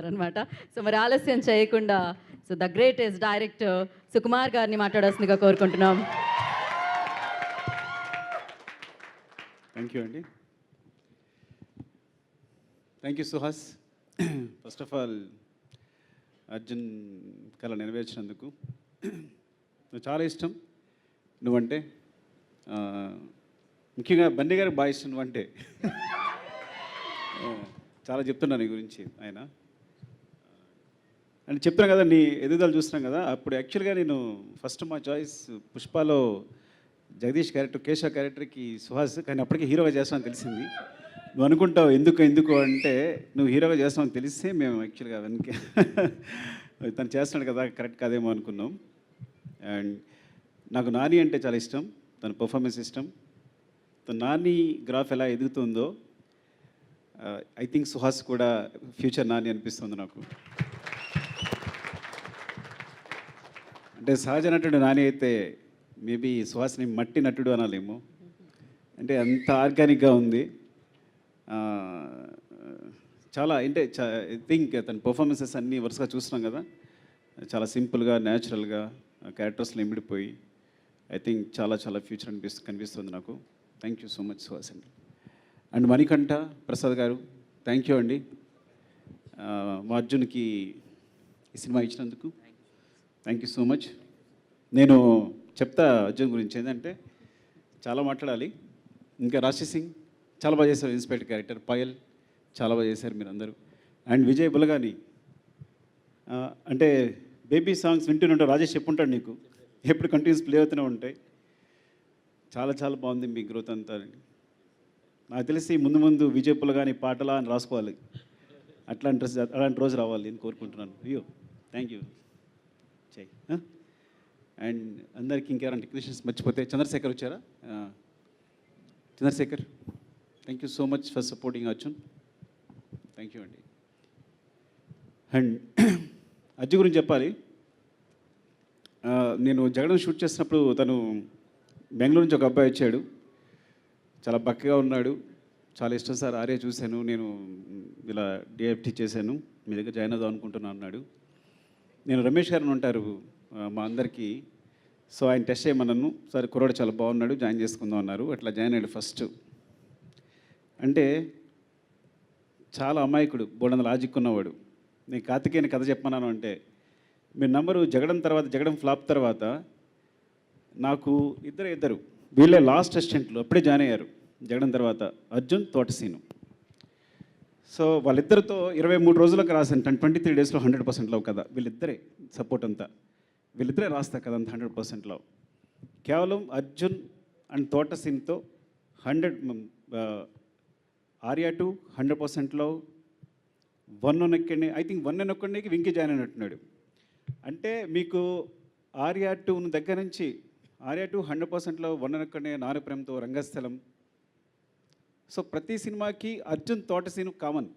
అనమాట సో మరి ఆలస్యం చేయకుండా so the greatest director Sukumar గారిని మాట్లాడాల్సిందిగా కోరుకుంటున్నాం. థ్యాంక్ యూ అండి thank you Suhas first of all Arjun కళ నెరవేర్చినందుకు నువ్వు చాలా ఇష్టం. నువ్వంటే ముఖ్యంగా బండి గారికి బాగా ఇష్టం నువ్వంటే. చాలా చెప్తున్నా నీ గురించి ఆయన. అని చెప్తున్నా కదా నీ ఎదుగుదల చూస్తున్నాం కదా అప్పుడు యాక్చువల్గా నేను ఫస్ట్ మా చాయిస్ పుష్పలో జగదీష్ క్యారెక్టర్ కేశవ క్యారెక్టర్కి సుహాస్ కానీ అప్పటికే హీరోగా చేస్తామని తెలిసింది. నువ్వు అనుకుంటావు ఎందుకు ఎందుకు అంటే నువ్వు హీరోగా చేస్తామని తెలిస్తే మేము యాక్చువల్గా వెనక తను చేస్తున్నాడు కదా కరెక్ట్ కాదేమో అనుకున్నాం. అండ్ నాకు నాని అంటే చాలా ఇష్టం తన పర్ఫార్మెన్స్ ఇష్టం. తన నాని గ్రాఫ్ ఎలా ఎదుగుతుందో ఐ థింక్ సుహాస్ కూడా ఫ్యూచర్ నాని అనిపిస్తుంది నాకు. అంటే సహజ నటుడు నాని అయితే మేబీ సుహాసిని మట్టి నటుడు అనాలేమో. అంటే అంత ఆర్గానిక్గా ఉంది. చాలా అంటే ఐ థింక్ తన పర్ఫార్మెన్సెస్ అన్నీ వరుసగా చూస్తున్నాం కదా. చాలా సింపుల్గా న్యాచురల్గా క్యారెక్టర్స్లో ఇమిడిపోయి ఐ థింక్ చాలా చాలా ఫ్యూచర్ అనిపిస్తు కనిపిస్తుంది నాకు. Thank you so much Suhasini and. Manikanta Prasad గారు థ్యాంక్ యూ అండి. మా అర్జున్కి ఈ సినిమా ఇచ్చినందుకు. థ్యాంక్ యూ సో మచ్ నేను చెప్తా అర్జున్ గురించి ఏంటంటే చాలా మాట్లాడాలి. ఇంకా రాశి సింగ్ చాలా బాగా చేశారు ఇన్స్పెక్టర్ క్యారెక్టర్. పాయల్ చాలా బాగా చేశారు మీరు అందరూ అండ్ విజయ్ బులగాని అంటే బేబీ సాంగ్స్ వింటూనే రాజేష్ చెప్పుంటాడు నీకు. ఎప్పుడు కంటిన్యూస్ ప్లే అవుతూనే ఉంటాయి. చాలా చాలా బాగుంది మీ గ్రోత్ అంతా. నాకు తెలిసి ముందు ముందు విజయ్ పులగాని పాటలా అని రాసుకోవాలి. అట్లాంటి డ్రెస్ అలాంటి రోజు రావాలి అని కోరుకుంటున్నాను. అయ్యో థ్యాంక్ యూ చెయ్యి అండ్ అందరికి ఇంకెవరైనా టెక్నీషియన్స్ మర్చిపోతే చంద్రశేఖర్ వచ్చారా? Chandrashekar thank you so much for supporting Arjun thank you అండి. అండ్ అర్జున్ గురించి చెప్పాలి. నేను జగన్ షూట్ చేసినప్పుడు తను బెంగళూరు నుంచి ఒక అబ్బాయి వచ్చాడు. చాలా బక్కగా ఉన్నాడు. చాలా ఇష్టం సార్ ఆర్య చూశాను. నేను ఇలా డిఎఫ్టీ చేశాను. మీ దగ్గర జాయిన్ అవుదాం అనుకుంటున్నాను అన్నాడు. నేను రమేష్ గారు ఉంటారు మా అందరికీ. సో ఆయన టెస్ట్ చేయమన్నాను సరే కుర్రాడు చాలా బాగున్నాడు జాయిన్ చేసుకుందాం అన్నారు. అట్లా జాయిన్ అయ్యాడు ఫస్ట్. అంటే చాలా అమాయకుడు బోడంద లాజిక్ ఉన్నవాడు. నేను కార్తికేయని కథ చెప్పన్నాను అంటే మీ నంబరు జగడం తర్వాత జగడం ఫ్లాప్ తర్వాత నాకు ఇద్దరు ఇద్దరు వీళ్ళే లాస్ట్ అసిస్టెంట్లు అప్పుడే జాయిన్ అయ్యారు జగడం తర్వాత అర్జున్ తోటసీను. సో వాళ్ళిద్దరితో ఇరవై మూడు రోజులకు రాశాను టెన్ ట్వంటీ త్రీ డేస్లో హండ్రెడ్ పర్సెంట్ లవ్ కదా. వీళ్ళిద్దరే సపోర్ట్ అంతా. వీళ్ళిద్దరే రాస్తారు కదా అంత హండ్రెడ్ పర్సెంట్ లవ్. కేవలం అర్జున్ అండ్ తోట సీన్తో hundred Arya two hundred percent love. One one I think one one ఒక్కడికి వెంకీ జాయిన్ అయినట్టున్నాడు. అంటే మీకు ఆర్యా టూ దగ్గర నుంచి ఆర్యా టూ హండ్రెడ్ పర్సెంట్లో వన్ వన్ ఒక్కడిని నారు ప్రేమతో రంగస్థలం సో ప్రతి సినిమాకి అర్జున్ తోట సీను కామన్.